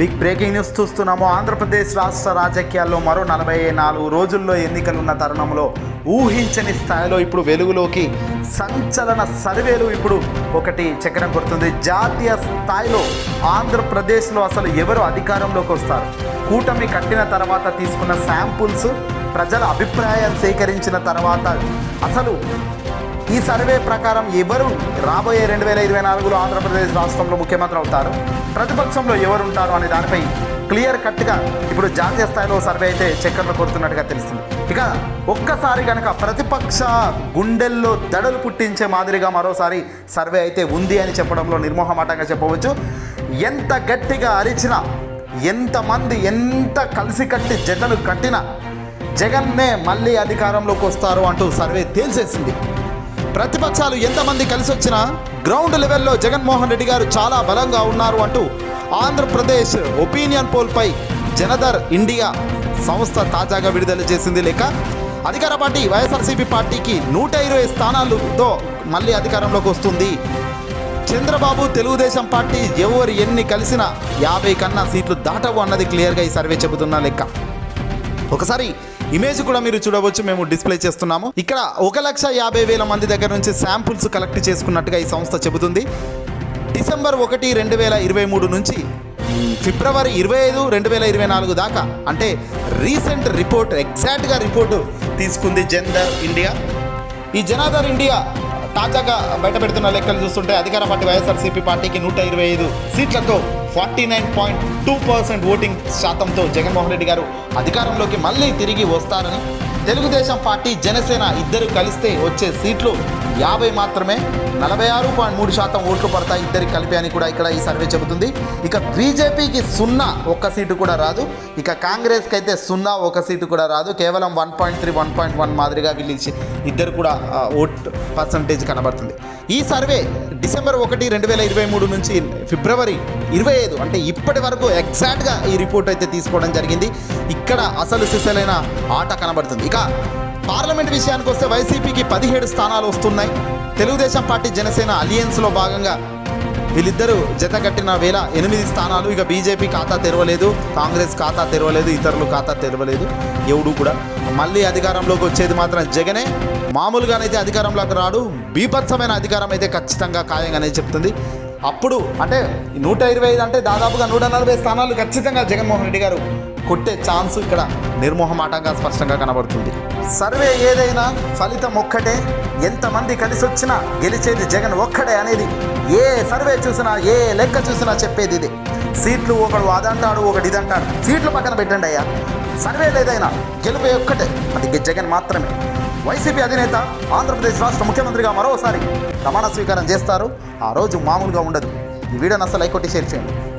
Big breaking news చూస్తున్నాము. ఆంధ్రప్రదేశ్ రాష్ట్ర రాజకీయాల్లో మరో నలభై నాలుగు రోజుల్లో ఎన్నికలున్న తరుణంలో ఊహించని స్థాయిలో ఇప్పుడు వెలుగులోకి సంచలన సర్వేలు ఇప్పుడు ఒకటి చక్రం కొడుతుంది. జాతీయ స్థాయిలో ఆంధ్రప్రదేశ్లో అసలు ఎవరు అధికారంలోకి వస్తారు? కూటమి కట్టిన తర్వాత తీసుకున్న శాంపుల్స్ ప్రజల అభిప్రాయం సేకరించిన తర్వాత అసలు ఈ సర్వే ప్రకారం ఎవరు రాబోయే రెండు వేల ఇరవై నాలుగులో ఆంధ్రప్రదేశ్ రాష్ట్రంలో ముఖ్యమంత్రి అవుతారు? ప్రతిపక్షంలో ఎవరు ఉంటారు అనే దానిపై క్లియర్ కట్గా ఇప్పుడు జాతీయ స్థాయిలో సర్వే అయితే చక్కర్లు కొడుతున్నట్టుగా తెలుస్తుంది. ఇక ఒక్కసారి కనుక ప్రతిపక్ష గుండెల్లో దడలు పుట్టించే మాదిరిగా మరోసారి సర్వే అయితే ఉంది అని చెప్పడంలో నిర్మోహమాటంగా చెప్పవచ్చు. ఎంత గట్టిగా అరిచినా ఎంతమంది ఎంత కలిసి కట్టి జతలు కట్టినా జగన్నే మళ్ళీ అధికారంలోకి వస్తారు అంటూ సర్వే తేల్చేసింది. ప్రతిపక్షాలు ఎంతమంది కలిసి వచ్చినా గ్రౌండ్ లెవెల్లో జగన్మోహన్ రెడ్డి గారు చాలా బలంగా ఉన్నారు అంటూ ఆంధ్రప్రదేశ్ ఒపీనియన్ పోల్పై జనదర్ ఇండియా సంస్థ తాజాగా విడుదల చేసింది లేక అధికార పార్టీ వైఎస్ఆర్సీపీ పార్టీకి నూట ఇరవై స్థానాలతో మళ్ళీ అధికారంలోకి వస్తుంది. చంద్రబాబు తెలుగుదేశం పార్టీ ఎవరు ఎన్ని కలిసినా యాభై కన్నా సీట్లు దాటవు అన్నది క్లియర్గా ఈ సర్వే చెబుతున్న లెక్క. ఒకసారి ఇమేజ్ కూడా మీరు చూడవచ్చు మేము డిస్ప్లే చేస్తున్నాము. ఇక్కడ ఒక లక్ష యాభై వేల మంది దగ్గర నుంచి శాంపుల్స్ కలెక్ట్ చేసుకున్నట్టుగా ఈ సంస్థ చెబుతుంది. డిసెంబర్ ఒకటి రెండు వేల ఇరవై మూడు నుంచి ఫిబ్రవరి ఇరవై ఐదు రెండు వేల ఇరవై నాలుగు దాకా అంటే రీసెంట్ రిపోర్ట్ ఎగ్జాక్ట్గా రిపోర్టు తీసుకుంది జెందర్ ఇండియా. ఈ జనాధర్ ఇండియా తాజాగా బయటపెడుతున్న లెక్కలు చూస్తుంటే అధికార పార్టీ వైఎస్ఆర్సీపీ పార్టీకి నూట ఇరవై ఐదు సీట్లతో forty nine point two percent voting శాతంతో Jaganmohan Reddy గారు అధికారంలోకి మళ్ళీ తిరిగి వస్తారని తెలుగుదేశం పార్టీ జనసేన ఇద్దరు కలిస్తే వచ్చే సీట్లు యాభై మాత్రమే. నలభై ఆరు పాయింట్ మూడు శాతం ఓట్లు పడతాయి ఇద్దరికి కలిపి అని కూడా ఇక్కడ ఈ సర్వే చెబుతుంది. ఇక బీజేపీకి సున్నా ఒక్క సీటు కూడా రాదు. ఇక కాంగ్రెస్కి అయితే సున్నా ఒక సీటు కూడా రాదు. కేవలం one point three one point one మాదిరిగా వీళ్ళు ఇద్దరు కూడా ఓట్ పర్సంటేజ్ కనబడుతుంది. ఈ సర్వే డిసెంబర్ ఒకటి రెండు వేల ఇరవై మూడు నుంచి ఫిబ్రవరి ఇరవై ఐదు అంటే ఇప్పటి వరకు ఎగ్జాక్ట్గా ఈ రిపోర్ట్ అయితే తీసుకోవడం జరిగింది. ఇక్కడ అసలు సిసలైన ఆట కనబడుతుంది. ఇక పార్లమెంట్ విషయానికి వస్తే వైసీపీకి పదిహేడు స్థానాలు వస్తున్నాయి. తెలుగుదేశం పార్టీ జనసేన అలియన్స్లో భాగంగా వీళ్ళిద్దరూ జత కట్టిన వేళ ఎనిమిది స్థానాలు. ఇక బీజేపీ ఖాతా తెరవలేదు కాంగ్రెస్ ఖాతా తెరవలేదు ఇతరులు ఖాతా తెరవలేదు. ఎవడు కూడా మళ్ళీ అధికారంలోకి వచ్చేది మాత్రం జగనే. మామూలుగానైతే అధికారంలోకి రాడు బీభత్సమైన అధికారం అయితే ఖచ్చితంగా ఖాయంగానే చెప్తుంది. అప్పుడు అంటే నూట ఇరవై ఐదు అంటే దాదాపుగా నూట నలభై స్థానాలు ఖచ్చితంగా జగన్మోహన్ రెడ్డి గారు కొట్టే ఛాన్స్ ఇక్కడ నిర్మోహమాటంగా స్పష్టంగా కనబడుతుంది. సర్వే ఏదైనా ఫలితం ఒక్కటే. ఎంతమంది కలిసి వచ్చినా గెలిచేది జగన్ ఒక్కడే అనేది ఏ సర్వే చూసినా ఏ లెక్క చూసినా చెప్పేది ఇది. సీట్లు ఒకడు అదంటాడు ఒకటి ఇదంటాడు. సీట్లు పక్కన పెట్టండి అయ్యా. సర్వే ఏదైనా గెలిపే ఒక్కటే. అది జగన్ మాత్రమే. వైసీపీ అధినేత ఆంధ్రప్రదేశ్ రాష్ట్ర ముఖ్యమంత్రిగా మరోసారి ప్రమాణ స్వీకారం చేస్తారు. ఆ రోజు మామూలుగా ఉండదు. ఈ వీడియోని అసలు లైక్ కొట్టి షేర్ చేయండి.